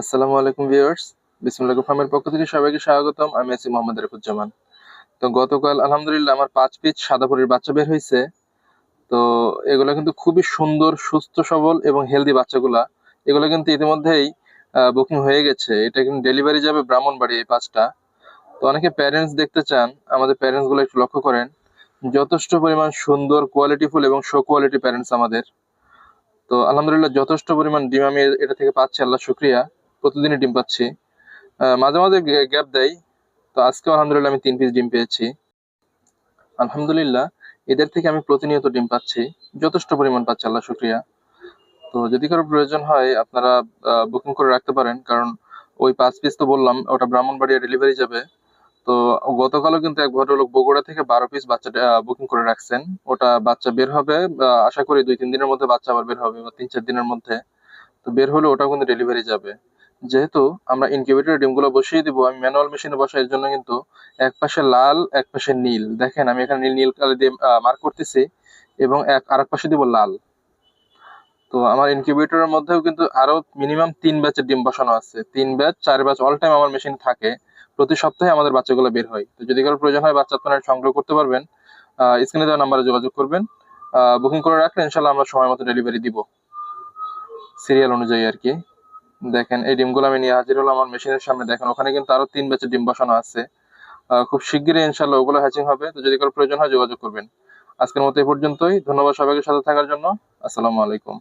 আসসালামু আলাইকুম ভিউয়ার্স, বিসমুল্লাহ ফার্মের পক্ষ থেকে সবাইকে স্বাগতম। আমি আছি মোহাম্মদ রেফুজ্জামান। তো গতকাল আলহামদুলিল্লাহ আমার পাঁচ পিস সাদা পরির বাচ্চা বের হয়েছে। তো এগুলো কিন্তু খুবই সুন্দর, সুস্থ, সবল এবং হেলদি বাচ্চাগুলা। এগুলো কিন্তু ইতিমধ্যেই বুকিং হয়ে গেছে। এটা কিন্তু ডেলিভারি যাবে ব্রাহ্মণবাড়ি এই পাঁচটা। তো অনেকে প্যারেন্টস দেখতে চান, আমাদের প্যারেন্টসগুলো একটু লক্ষ্য করেন। যথেষ্ট পরিমাণ সুন্দর কোয়ালিটিফুল এবং শো কোয়ালিটি প্যারেন্টস আমাদের। তো আলহামদুলিল্লাহ যথেষ্ট পরিমাণ ডিম আমি এটা থেকে পাচ্ছি, আল্লাহ শুক্রিয়া। প্রতিদিনই ডিম পাচ্ছি। মাঝে মাঝে গ্যাপ দেয়। তো আজকে আলহামদুলিল্লাহ আমি তিন পিস ডিম পেয়েছি। আলহামদুলিল্লাহ, এদের থেকে আমি প্রতিনিয়ত ডিম পাচ্ছি। যথেষ্ট পরিমাণ পাচ্ছি, আল্লাহ শুক্রিয়া। তো যদি কারও প্রয়োজন হয়, আপনারা বুকিং করে রাখতে পারেন। কারণ ওই পাঁচ পিস তো বললাম, ওটা ব্রাহ্মণবাড়িয়া ডেলিভারি যাবে। তো গতকালও কিন্তু এক ভদ্রলোক বগুড়া থেকে বারো পিস বাচ্চা বুকিং করে রাখছেন। ওটা বাচ্চা বের হবে আশা করি দুই, তিন দিনের মধ্যে বাচ্চা আবার বের হবে, বা তিন, চার দিনের মধ্যে। তো বের হলে ওটাও কিন্তু ডেলিভারি যাবে। যেহেতু আমরা ইনকিউবেটর ডিমগুলো বসিয়ে দিব, আমি ম্যানুয়াল মেশিনে বসাই, এর জন্য কিন্তু এক পাশে লাল, এক পাশে নীল। দেখেন, আমি এখানে নীল নীল কালি দিয়ে মার্ক করতেছি এবং এক, আরেক পাশে দিব লাল। তো আমার ইনকিউবেটরের মধ্যেও কিন্তু আরও মিনিমাম তিন ব্যাচের ডিম বসানো আছে। তিন ব্যাচ চার ব্যাচ অল টাইম আমার মেশিন থাকে। প্রতি সপ্তাহে আমাদের বাচ্চাগুলো বের হয়। তো যদি কারও প্রয়োজন হয়, বাচ্চা আপনারা সংগ্রহ করতে পারবেন। স্ক্রিনে দেওয়া নাম্বারে যোগাযোগ করবেন। বুকিং করে রাখলে ইনশাল্লাহ আমরা সময় মতো ডেলিভারি দিব। সিরিয়াল অনুযায়ী আর কি। দেখেন, এই ডিমগুলো আমি নিয়ে হাজির হলাম আমার মেশিনের সামনে। দেখেন, ওখানে কিন্তু আরও তিন ব্যাচের ডিম বসানো আছে। খুব শিগগিরই ইনশাল্লাহ ওগুলো হ্যাচিং হবে। তো যদি কারও প্রয়োজন হয় যোগাযোগ করবেন। আজকের মতো এই পর্যন্তই। ধন্যবাদ সবাইকে সাথে থাকার জন্য। আসসালামু আলাইকুম।